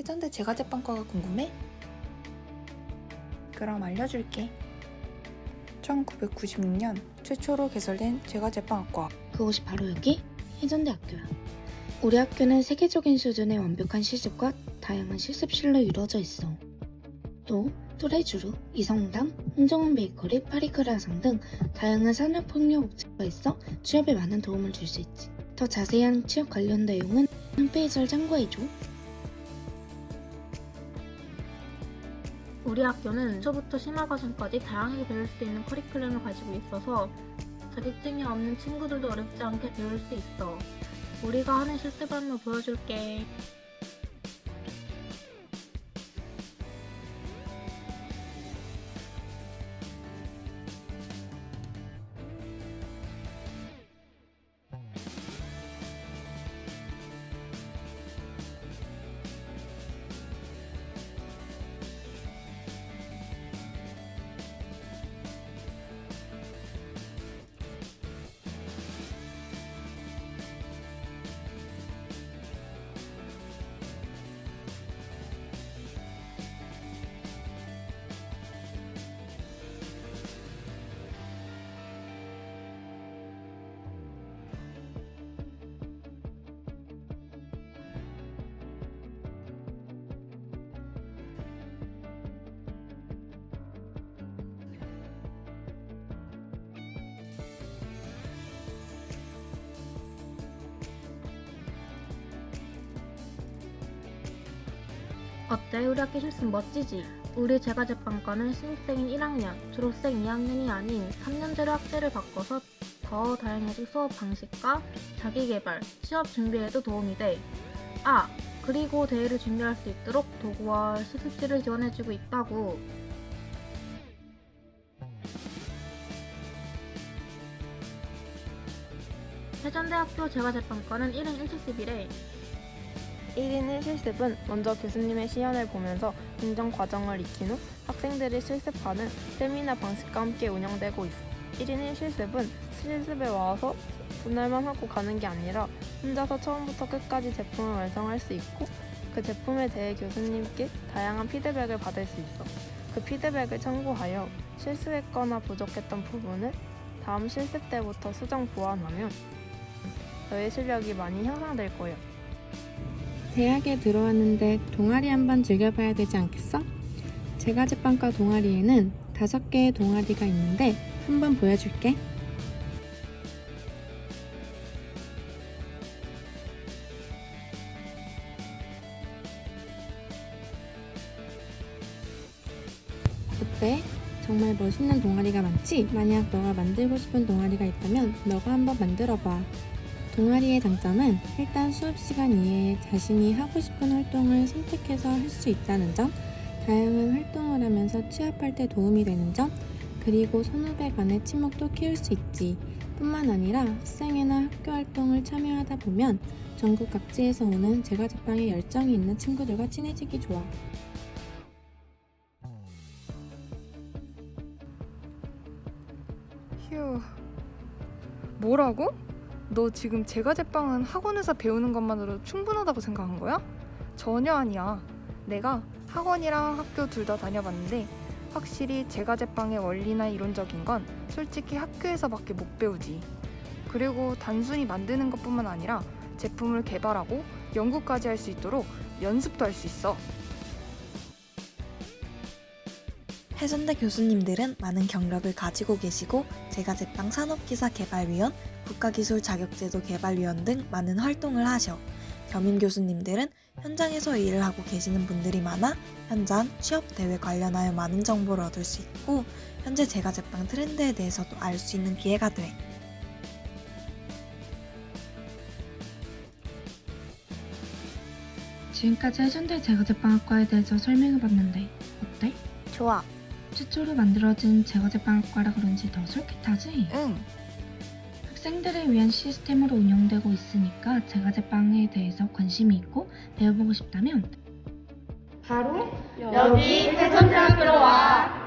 해전대 제과제빵과가 궁금해? 그럼 알려줄게. 1996년 최초로 개설된 제과제빵학과. 그곳이 바로 여기 해전대 학교야. 우리 학교는 세계적인 수준의 완벽한 실습과 다양한 실습실로 이루어져 있어. 또 뚜레쥬르, 이성당, 홍정원 베이커리, 파리크라상 등 다양한 산업폭력 업체가 있어 취업에 많은 도움을 줄 수 있지. 더 자세한 취업 관련 내용은 홈페이지를 참고해줘. 우리 학교는 초부터 심화과정까지 다양하게 배울 수 있는 커리큘럼을 가지고 있어서 자격증이 없는 친구들도 어렵지 않게 배울 수 있어. 우리가 하는 실습을 한번 보여줄게. 어때? 우리 학교 실습 멋지지? 우리 제과제빵과는 신입생인 1학년, 졸업생 2학년이 아닌 3년제로 학제를 바꿔서 더 다양해진 수업 방식과 자기개발, 취업 준비에도 도움이 돼. 아, 그리고 대회를 준비할 수 있도록 도구와 실습실을 지원해주고 있다고. 해전대학교 제과제빵과는 1인 1실습이래. 1인 1실습은 먼저 교수님의 시연을 보면서 공정 과정을 익힌 후 학생들이 실습하는 세미나 방식과 함께 운영되고 있어. 1인 1실습은 실습에 와서 분할만 하고 가는 게 아니라 혼자서 처음부터 끝까지 제품을 완성할 수 있고 그 제품에 대해 교수님께 다양한 피드백을 받을 수 있어. 그 피드백을 참고하여 실수했거나 부족했던 부분을 다음 실습 때부터 수정 보완하면 너의 실력이 많이 향상될 거야. 대학에 들어왔는데 동아리 한번 즐겨봐야 되지 않겠어? 제과제빵과 동아리에는 다섯 개의 동아리가 있는데 한번 보여줄게. 어때? 정말 멋있는 동아리가 많지? 만약 너가 만들고 싶은 동아리가 있다면 너가 한번 만들어봐. 동아리의 장점은 일단 수업 시간 이외에 자신이 하고 싶은 활동을 선택해서 할 수 있다는 점, 다양한 활동을 하면서 취업할 때 도움이 되는 점, 그리고 선후배 간의 친목도 키울 수 있지. 뿐만 아니라 학생회나 학교 활동을 참여하다 보면 전국 각지에서 오는 제과제빵에 열정이 있는 친구들과 친해지기 좋아. 휴. 뭐라고? 너 지금 제과제빵은 학원에서 배우는 것만으로 충분하다고 생각한 거야? 전혀 아니야. 내가 학원이랑 학교 둘 다 다녀봤는데 확실히 제과제빵의 원리나 이론적인 건 솔직히 학교에서밖에 못 배우지. 그리고 단순히 만드는 것뿐만 아니라 제품을 개발하고 연구까지 할 수 있도록 연습도 할 수 있어. 해전대 교수님들은 많은 경력을 가지고 계시고 제과제빵 산업기사 개발위원, 국가기술 자격제도 개발위원 등 많은 활동을 하셔. 겸임 교수님들은 현장에서 일을 하고 계시는 분들이 많아 현장, 취업 대회 관련하여 많은 정보를 얻을 수 있고 현재 제과제빵 트렌드에 대해서도 알 수 있는 기회가 돼. 지금까지 해전대 제과제빵학과에 대해서 설명해봤는데 어때? 좋아. 최초로 만들어진 제과제빵학과라 그런지 더 솔깃하지? 응. 학생들을 위한 시스템으로 운영되고 있으니까 제과제빵에 대해서 관심이 있고 배워보고 싶다면 바로 여기 해전대학교로 와.